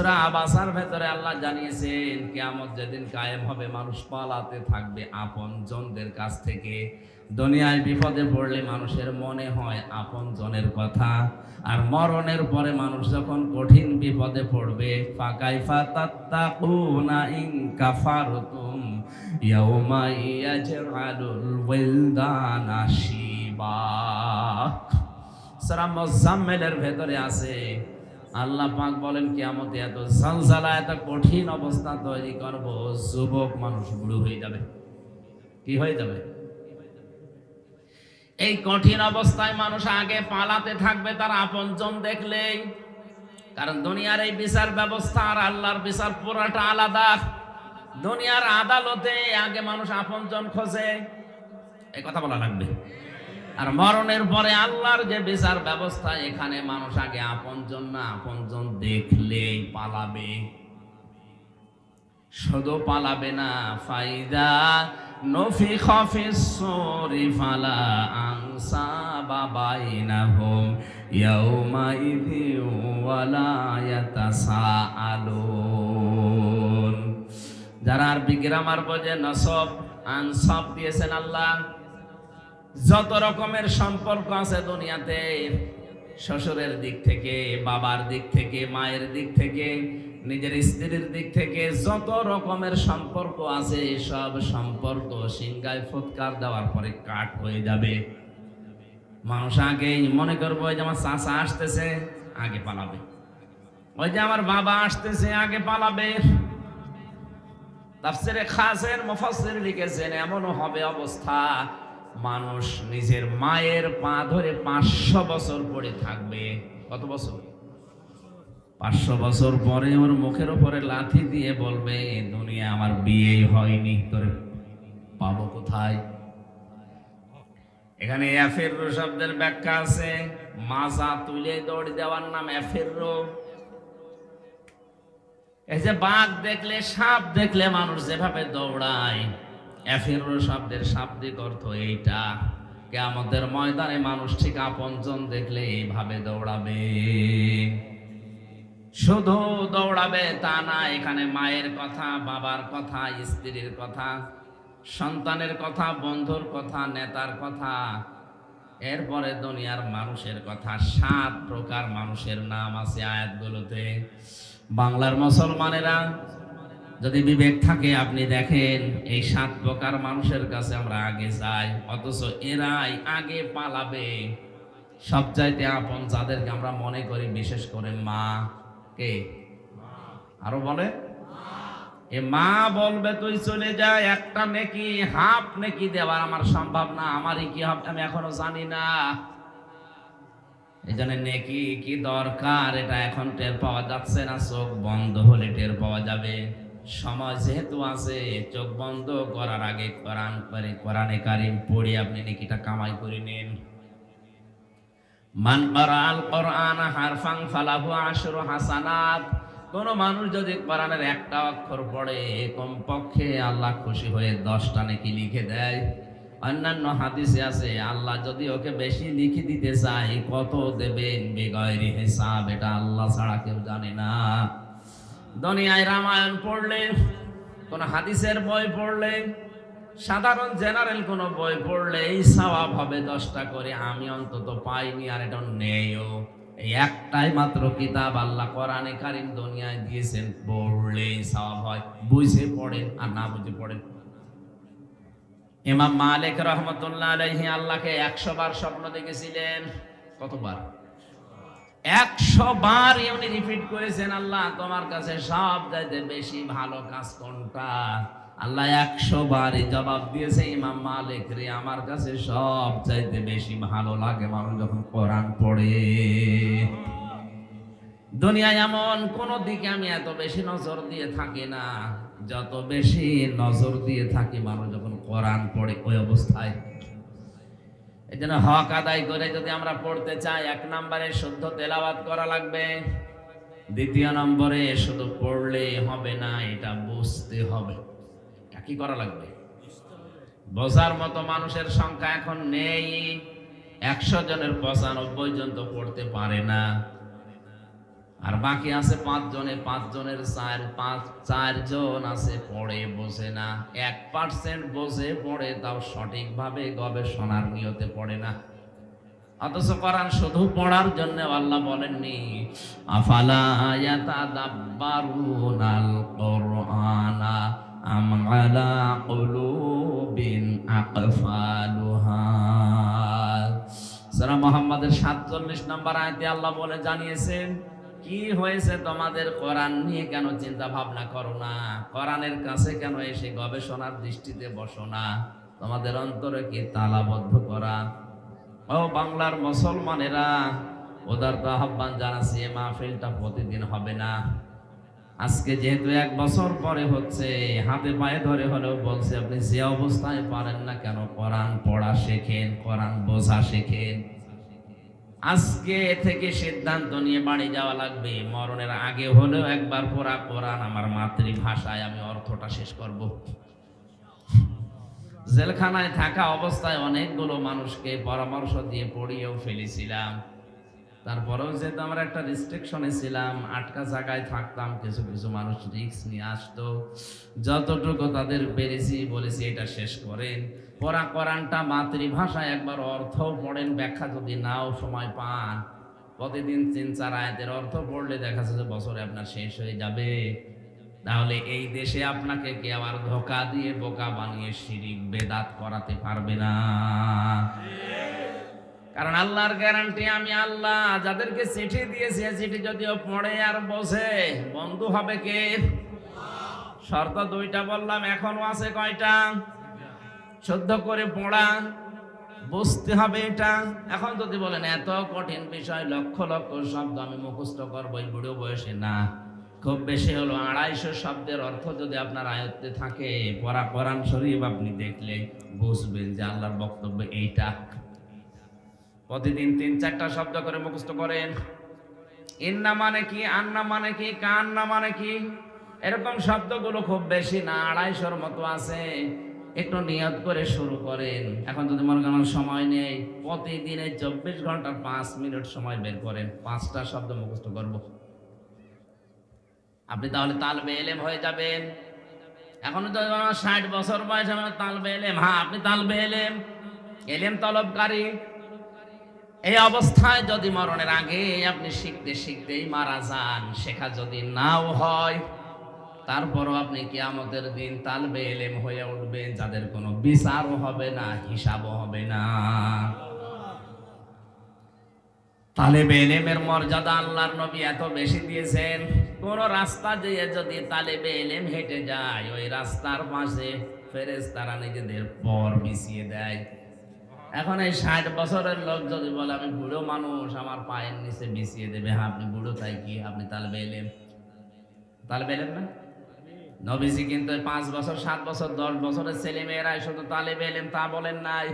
সুরা আবাসার ভেতরে আল্লাহ জানিয়েছেন, কিয়ামত যেদিন কায়েম হবে, মানুষ পালাতে থাকবে আপন জনদের কাছ থেকে। দুনিয়ায় বিপদে পড়লে মানুষের মনে হয় আপন জনের কথা, আর মরণের পরে মানুষ যখন কঠিন বিপদে পড়বে ফাকাইফা তাত্তাকুনা ইন কাফারতুম ইয়াউমা ইয়াজআলুল ওয়ালদানা শিবা। ভেতরে আছে আল্লাহ পাক বলেন, কিয়ামতে এত জালজালা, এত কঠিন অবস্থা তৈরি করব, যুবক মানুষ বুড়ো হয়ে যাবে। কি হয়ে যাবে? এই কঠিন অবস্থায় মানুষ আগে পালাতে থাকবে, তার আপনজন দেখলেই। কারণ দুনিয়ার এই বিচার ব্যবস্থা আর আল্লাহর বিচার পুরাটা আলাদা। দুনিয়ার আদালতে আগে মানুষ আপনজন খোঁজে। এই কথা বলা লাগবে। আর মরণের পরে আল্লাহর যে বিচার ব্যবস্থা, এখানে মানুষ আগে আপনজন না আপনজন দেখলেই পালাবে। শুধু পালাবে না, ফাইদা নফি খফিসরি ফালা আংসা বাবাইনাহুম ইয়াউমা ইযি ওয়ালা ইয়াতাসাআলুন। যারা আরবি গ্রামার বোঝে, নসব, আনসব দিয়েছেন আল্লাহ। যত রকমের সম্পর্ক আছে দুনিয়াতে, শ্বশুরের দিক থেকে, বাবার দিক থেকে, মায়ের দিক থেকে, নিজের স্ত্রীর দিক থেকে, যত রকমের সম্পর্ক আছে, সব সম্পর্ক সিংগায় ফুৎকার দেওয়ার পরে কাট হয়ে যাবে। মানুষ আগে মনে করব, ওই যে আমার চাষা আসতেছে, আগে পালাবে। ওই যে আমার বাবা আসতেছে, আগে পালাবে। তাফসিরে খাসের মুফাসসির লিখেছেন, এমনও হবে অবস্থা মানুষ নিজের মায়ের পা ধরে পাঁচশো বছর পরে থাকবে। কত বছর? পাঁচশো বছর পরে ওর মুখের উপরে লাথি দিয়ে বলবে, "এ দুনিয়া আমার বিয়ে হয়নি, তোরে পাবো কোথায়? এখানে এফেররো শব্দের ব্যাখ্যা আছে মাজা তুলে দৌড় দেওয়ার নাম এফেররো এই যে বাঘ দেখলে, সাপ দেখলে মানুষ যেভাবে দৌড়ায় এফেরো শব্দের শাব্দিক অর্থ এইটা। কেয়ামতের ময়দানে মানুষ ঠিক আপনজন দেখলে এইভাবে দৌড়াবে। শুধু দৌড়াবে তা না, এখানে মায়ের কথা, বাবার কথা, স্ত্রীর কথা, সন্তানের কথা, বন্ধুর কথা, নেতার কথা, এরপরে দুনিয়ার মানুষের কথা, সাত প্রকার মানুষের নাম আছে আয়াতগুলোতে। বাংলার মুসলমানেরা যদি বিবেক থাকে, আপনি দেখেন এই সাত প্রকার মানুষের কাছে আমরা আগে যাই, অথচ এরাই আগে পালাবে। সবচাইতে আপন যাদেরকে আমরা মনে করি, বিশেষ করে মা। কে? আরও বলে? এ মা বলবে, তুই চলে যা, একটা নেকি, হাফ নেকি দেওয়ার আমার সম্ভব না আমারই কি হবে, আমি এখনও জানি না। এই জন্য নেকি কি দরকার? এটা এখন টের পাওয়া যাচ্ছে না, চোখ বন্ধ হলে টের পাওয়া যাবে। সময় যেহেতু আছে, চোখ বন্ধ করার আগে কোরআন করে কোরআনে কারিম পড়ে আপনি নেকিটা কামাই করে নিন। মান আল কোরআন হারফাং ফালাহু আশরু হাসানাত। কোন মানুষ যদি কোরআনের একটা অক্ষর পড়ে, কমপক্ষে আল্লাহ খুশি হয়ে দশটা নেকি লিখে দেয়। অন্যান্য হাদিসে আছে, আল্লাহ যদি ওকে বেশি লিখে দিতে চায়, কত দেবেন বেগয়রি হিসাব, এটা আল্লাহ ছাড়া কেউ জানে না। দুনিয়ায় রামায়ণ পড়লে, কোন হাদিসের বই পড়লে, সাধারণ জেনারেল কোনো বই পড়লে এই সওয়াব হবে দশটা করে, আমি অন্তত পাইনি আর এটা নেইও। এই একটাই মাত্র কিতাব আল্লাহ কোরআনে কারিম দুনিয়ায় দিয়েছেন, পড়লেই সওয়াব হয়। বুঝে পড়েন আর না বুঝে পড়েন। ইমাম মালিক রহমতুল্লাহ আলাইহি আল্লাহকে একশো বার স্বপ্ন দেখেছিলেন। কতবার? একশো বার এমনি রিপিট করেছেন, আল্লাহ, তোমার কাছে সব চাইতে বেশি ভালো কাজ কোনটা? আল্লাহ একশো বারই জবাব দিয়েছে, ইমাম মালিক রে, আমার কাছে সব চাইতে বেশি ভালো লাগে মানুষ যখন কোরআন পড়ে। দুনিয়ায় এমন কোন দিকে আমি এত বেশি নজর দিয়ে থাকি না। যত বেশি নজর দিয়ে থাকি মানুষ যখন কোরআন পড়ে, ওই অবস্থায় এই জন্য হক আদায় করে যদি আমরা পড়তে চাই, এক নম্বরে শুদ্ধ তেলাবাদ করা লাগবে। দ্বিতীয় নম্বরে শুধু পড়লে হবে না, এটা বুঝতে হবে। এটা কি করা লাগবে? বোঝার মতো মানুষের সংখ্যা এখন নেই। একশো জনের পঁচানব্বই জন তো পড়তে পারে না। আর বাকি আছে পাঁচ জনে পাঁচ জনের চার, পাঁচ, চারজন আছে, পড়ে বসে না। এক পার্সেন্ট বসে পড়ে, তাও সঠিকভাবে গবেষণার নিয়তে পড়ে না। অথচ কোরআন শুধু পড়ার জন্য আল্লাহ বলেননি, আফালা ইয়াতাদাব্বারুনাল কুরআনা আম আলা কুলুবিন আকফালুহা? সূরা মুহাম্মাদের 47 নম্বর আয়াতে আল্লাহ বলে জানিয়েছেন কি হয়েছে তোমাদের? কোরআন নিয়ে কেন চিন্তা ভাবনা করো না? কোরআনের কাছে কেন এসে গবেষণার দৃষ্টিতে বসো না? তোমাদের অন্তরে কি তালাবদ্ধ করা? ও বাংলার মুসলমানেরা, উদারত আহ্বান জানাচ্ছি, এ মাহফিলটা প্রতিদিন হবে না। আজকে যেহেতু এক বছর পরে হচ্ছে, হাতে পায়ে ধরে হলেও বলছে, আপনি যে অবস্থায় পারেন না কেন? কোরআন পড়া শেখেন, কোরআন বোঝা শেখেন। আজকে থেকে সিদ্ধান্ত নিয়ে বাড়ি যাওয়া লাগবে। মরণের আগে হলেও একবার পড়া কোরআন আমার মাতৃভাষায় আমি অর্থটা শেষ করব। জেলখানায় থাকা অবস্থায় অনেকগুলো মানুষকে পরামর্শ দিয়ে পড়িয়েও ফেলেছিলাম। তারপরেও যেহেতু আমরা একটা রিস্ট্রিকশনে ছিলাম, আটকা জায়গায় থাকতাম, কিছু কিছু মানুষ রিক্স নিয়ে আসতো। যতটুকু তাদের পেরেছি বলেছি এটা শেষ করেন। পড়া কোরআনটা মাতৃভাষায় একবার অর্থ পড়েন ব্যাখ্যা যদি নাও সময় পান। প্রতিদিন তিন চার আয়াতের অর্থ পড়লে দেখা যাচ্ছে বছরে আপনার শেষ হয়ে যাবে। তাহলে এই দেশে আপনাকে কে আবার ধোকা দিয়ে বোকা বানিয়ে শিরিক বেদাত করাতে পারবে না। কারণ আল্লাহর গ্যারান্টি আমি আল্লাহ, যাদেরকে চিঠি দিয়েছি চিঠি যদিও পড়ে আর বসে, বন্ধু হবে কে? শর্ত দুইটা বললাম, এখনও আছে কয়টা? শুদ্ধ করে পড়া, বুঝতে হবে এটা। এখন যদি বলেন, এত কঠিন বিষয়, লক্ষ লক্ষ শব্দ আমি মুখস্থ করব, এই বুড়ো বয়সে না। খুব বেশি হলো, আড়াইশো শব্দের অর্থ যদি আপনার আয়ত্তে থাকে, পড়া কোরআন শরীফ আপনি দেখলে বুঝবেন যে আল্লাহর বক্তব্য এইটা। প্রতিদিন তিন, চারটা শব্দ করে মুখস্থ করেন। ইন্না মানে কি, আন্না মানে কি, কান্না মানে কি? এরকম শব্দগুলো খুব বেশি না, আড়াইশোর মতো আছে। একটু নিয়ত করে শুরু করেন। এখন যদি মনে করেন সময় নেই, প্রতিদিনে চব্বিশ ঘণ্টার পাঁচ মিনিট সময় বের করেন। পাঁচটা শব্দ মুখস্থ করব। আপনি তাহলে তালবে এলেম হয়ে যাবেন। এখন তো ষাট বছর বয়স, আমার তালবে এলেম হ্যাঁ আপনি তালবে এলেম এলেম তলবকারী। এই অবস্থায় যদি মরণের আগে আপনি শিখতে শিখতেই মারা যান, শেখা যদি নাও হয় তারপরও আপনি কিয়ামতের দিন তালবে এলেম হয়ে উঠবেন, যাদের কোনো বিচারও হবে না, হিসাবও হবে না। তালেবে এলেমের মর্যাদা আল্লাহর নবী এত বেশি দিয়েছেন, কোন রাস্তা দিয়ে যদি তালেবে এলেম হেঁটে যায়, ওই রাস্তার পাশে ফেরেস তারা নিজেদের পর মিশিয়ে দেয়। এখন এই ষাট বছরের লোক যদি বলে, আমি বুড়ো মানুষ, আমার পায়ের নিচে বিছিয়ে দেবে হ্যাঁ আপনি বুড়ো তাই কি? আপনি তালবে এলেম তালবে এলেম না? নবীজি কিন্তু পাঁচ বছর, সাত বছর, দশ বছরের ছেলে মেয়েরাই শুধু তালেবে এলেম, তা বলেন নাই।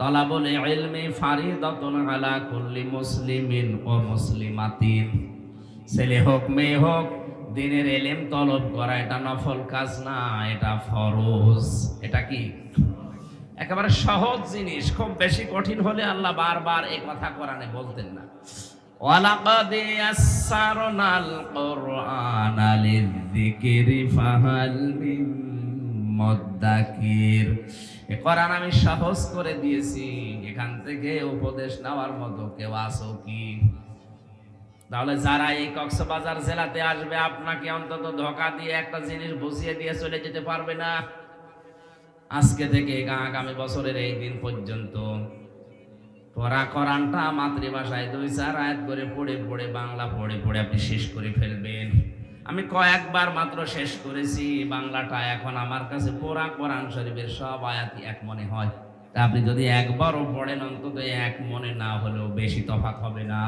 তলা বলে, ইলমি ফারিদাতুন আলা কুল্লি মুসলিমিন ও মুসলিমাতিন। ছেলে হোক, মেয়ে হোক, দিনের এলেম তলব করা, এটা নফল কাজ না, এটা ফরজ। এটা কি? একেবারে সহজ জিনিস, খুব বেশি কঠিন হলে আল্লাহ বারবার এই কথা কোরআনে বলতেন না। ইয়াসসারনাল কুরআনা লিযিকরি ফাহাল মিন মুদ্দাকির এ কোরআন আমি সহজ করে দিয়েছি, এখান থেকে উপদেশ নেওয়ার মতো কেউ আসো কি? তাহলে যারা এই কক্সবাজার জেলাতে আসবে, আপনাকে অন্তত ধোকা দিয়ে একটা জিনিস বসিয়ে দিয়ে চলে যেতে পারবে না। আজকে থেকে আগামী বছরের এই দিন পর্যন্ত পড়া কোরআনটা মাতৃভাষায় দুই চার আয়াত করে পড়ে পড়ে, বাংলা পড়ে পড়ে আপনি শেষ করে ফেলবেন। আমি কয়েকবার মাত্র শেষ করেছি, বাংলাটা এখন আমার কাছে পড়া কোরআন শরীফের সব আয়াতই এক মনে হয়। তা আপনি যদি একবারও পড়েন, অন্তত এক মনে না হলেও বেশি তফাৎ হবে না।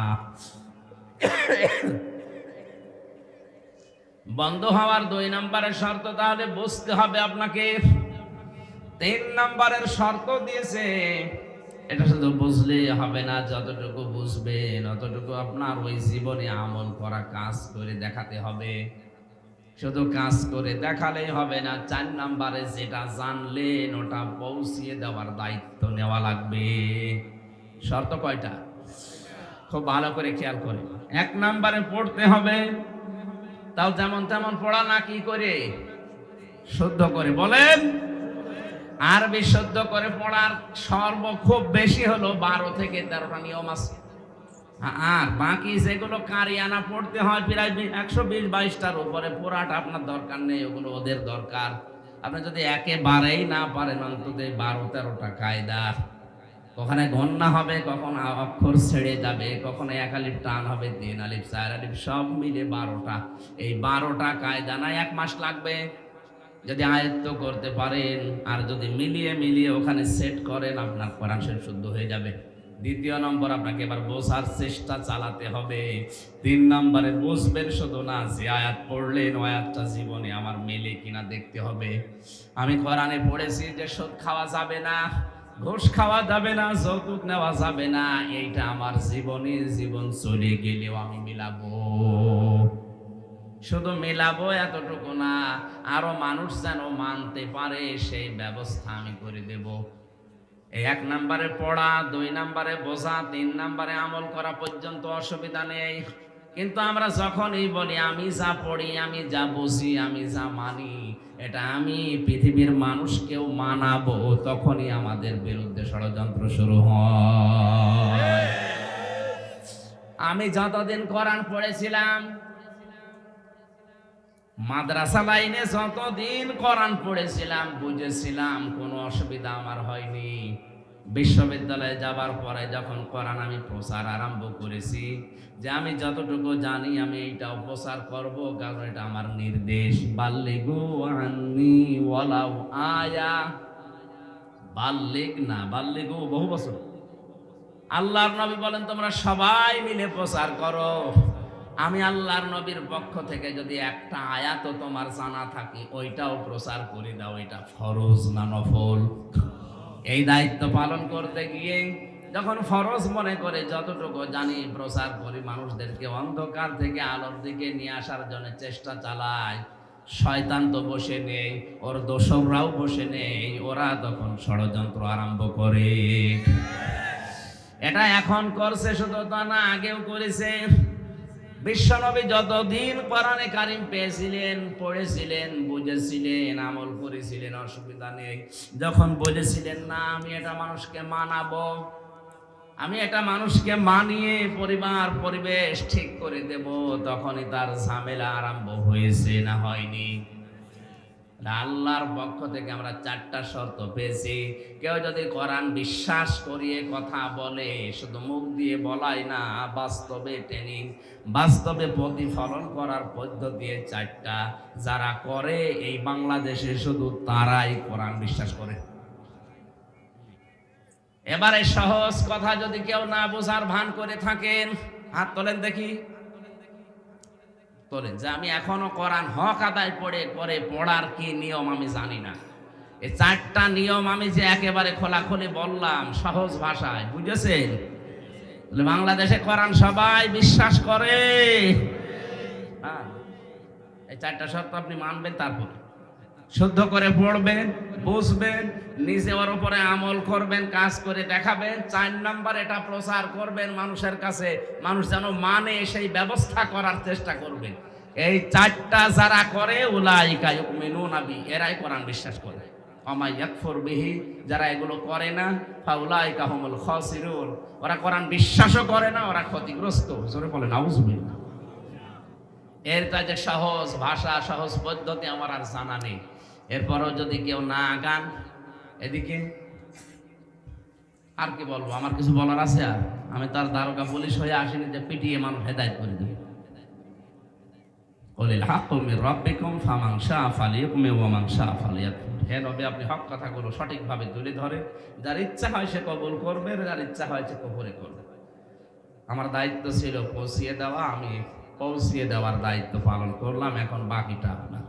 বন্ধ হওয়ার দুই নম্বরের শর্ত তাহলে বুঝতে হবে আপনাকে। তিন নম্বরের শর্ত দিয়েছে এটা শুধু বুঝলে হবে না, যতটুকু বুঝবেন, অতটুকু আপনার ওই জীবনে আমল করা কাজ করে দেখাতে হবে। শুধু কাজ করে দেখালেই হবে না, চার নাম্বারে যেটা জানলেন, ওটা পৌঁছিয়ে দেওয়ার দায়িত্ব নেওয়া লাগবে। শর্ত কয়টা? খুব ভালো করে খেয়াল করে। এক নাম্বারে পড়তে হবে, তাও যেমন তেমন পড়া না, কি করে? শুদ্ধ করে বলেন আরবি শুদ্ধ করে পড়ার সর্ব খুব বেশি হলো বারো থেকে তেরোটা নিয়ম আছে। আর বাকি যেগুলো কারিয়ানা পড়তে হয় প্রায় একশো বিশ বাইশটার উপরে পুরাটা আপনার দরকার নেই, ওগুলো ওদের দরকার। আপনি যদি একেবারেই না পারেন, অন্তত এই বারো তেরোটা কায়দা। কখনো গন্যা হবে, কখন অক্ষর ছেড়ে যাবে, কখনো এক আলিফ টান হবে, তিন আলিফ, চার আলিফ, সব মিলে বারোটা। এই বারোটা কায়দা না, এক মাস লাগবে। যদি আয়ত্ত করতে পারেন আর যদি মিলিয়ে মিলিয়ে ওখানে সেট করেন, আপনার কোরআন শরীফ শুদ্ধ হয়ে যাবে। দ্বিতীয় নম্বর, আপনাকে এবার বোঝার চেষ্টা চালাতে হবে। তিন নম্বরে, বুঝবেন শুধু না যে আয়াত পড়লেন আয়াতটা জীবনে আমার মেলে কিনা দেখতে হবে। আমি কোরআনে পড়েছি যে সুদ খাওয়া যাবে না, ঘুষ খাওয়া যাবে না, যৌতুক নেওয়া যাবে না, এইটা আমার জীবনে জীবন চলে গেলেও আমি মিলাবো। শুধু মেলাবো এতটুকু না, আরও মানুষ যেন মানতে পারে, সেই ব্যবস্থা আমি করে দেব। এক নম্বরে পড়া, দুই নম্বরে বোঝা, তিন নম্বরে আমল করা পর্যন্ত অসুবিধা নেই। কিন্তু আমরা যখনই বলি, আমি যা পড়ি, আমি যা বুঝি, আমি যা মানি, এটা আমি পৃথিবীর মানুষকেও মানাবো, তখনই আমাদের বিরুদ্ধে ষড়যন্ত্র শুরু হয়। আমি যতদিন কোরআন পড়েছিলাম মাদ্রাসা লাইনে যতদিন কোরআন পড়েছিলাম, বুঝেছিলাম, কোনো অসুবিধা আমার হয়নি। বিশ্ববিদ্যালয়ে যাবার পরে যখন কোরআন আমি প্রচার আরম্ভ করেছি, যে আমি যতটুকু জানি আমি এইটাও প্রচার করব, কারণ এটা আমার নির্দেশ। বাল্লিগু আন্নি ওয়ালাউ আয়া। বাল্লিগ না, বাল্লিগু বহু বছর। আল্লাহর নবী বলেন, তোমরা সবাই মিলে প্রচার করো। আমি আল্লাহর নবীর পক্ষ থেকে যদি একটা আয়াত তোমার জানা থাকে, ওইটাও প্রচার করে দাও, এটা ফরজ না নফল? এই দায়িত্ব পালন করতে গিয়ে যখন ফরজ মনে করে, যতটুকু জানি প্রচার করি, মানুষদেরকে অন্ধকার থেকে আলোর দিকে নিয়ে আসার জন্য চেষ্টা চালায় শয়তান তো বসে নেই, ওর দোসররাও বসে নেই, ওরা তখন ষড়যন্ত্র আরম্ভ করে। এটা এখন করছে শুধু তা না, আগেও করেছে। বিশ্বনবী যতদিন কোরআনে কারিম পেয়েছিলেন, পড়েছিলেন, বুঝেছিলেন, আমল করেছিলেন, অসুবিধা নেই। যখন বুঝেছিলেন, না, আমি এটা মানুষকে মানাবো, আমি এটা মানুষকে মানিয়ে পরিবার, পরিবেশ ঠিক করে দেব, তখনই তার ঝামেলা আরম্ভ হয়েছে না হয়নি। আল্লাহর পক্ষ থেকে আমরা চারটা শর্ত পেয়েছি। কেউ যদি কোরআন বিশ্বাস করিয়ে কথা বলে, শুধু মুখ দিয়ে বলাই না, বাস্তবে ট্রেনিং বাস্তবে প্রতিফলন করার পদ্ধতি চারটা। যারা করে, এই বাংলাদেশে শুধু তারাই কোরআন বিশ্বাস করে। এবারে সহজ কথা যদি কেউ না বোঝার ভান করে থাকেন, হাত তোলেন দেখি। তোলেন যে আমি এখনও কোরআন হক আদায় পড়ে পরে পড়ার কি নিয়ম আমি জানি না। এই চারটা নিয়ম আমি যে একেবারে খোলাখুলি বললাম সহজ ভাষায়, বুঝেছেন? বাংলাদেশে কোরআন সবাই বিশ্বাস করে। হ্যাঁ এই চারটা শর্ত আপনি মানবেন, তারপর। শুদ্ধ করে পড়বেন, বুঝবেন, নিজে ওর উপরে আমল করবেন, কাজ করে দেখাবেন, চার নাম্বার এটা প্রচার করবেন মানুষের কাছে, মানুষ যেন মানে সেই ব্যবস্থা করার চেষ্টা করবেন এই চারটা যারা করে, উলাইকা ইউমিনুনা বি, এরাই কোরআন বিশ্বাস করে। অমাই ইয়াকফুর বিহি, যারা এগুলো করে না, ফাউলাইকা হুমুল খাসিরুন। ওরা কোরআন বিশ্বাসও করে না, ওরা ক্ষতিগ্রস্ত। জোরে বলে নাউজুবিল্লাহ এর কাজে সহজ ভাষা, সহজ পদ্ধতি আমার আর জানা নেই। এরপরও যদি কেউ না গান, এদিকে আর কি বলব, আমার কিছু বলার আছে আর। আমি তার দারোগা পুলিশ হয়ে আসিনি যে পিটিয়ে মানুষ হেদায়ত করে দেবে। বলিল হাক্কু মির রাব্বিকুম ফামান শাআ ফালিয়াকুম ওয়া মান শাআ ফালিয়াকফুর। হে নবী, আপনি হক কথাগুলো সঠিকভাবে তুলে ধরে। যার ইচ্ছা হয় সে কবুল করবে, যার ইচ্ছা হয় সে কবরে করবে। আমার দায়িত্ব ছিল পৌঁছিয়ে দেওয়া, আমি পৌঁছিয়ে দেওয়ার দায়িত্ব পালন করলাম, এখন বাকিটা আপনার।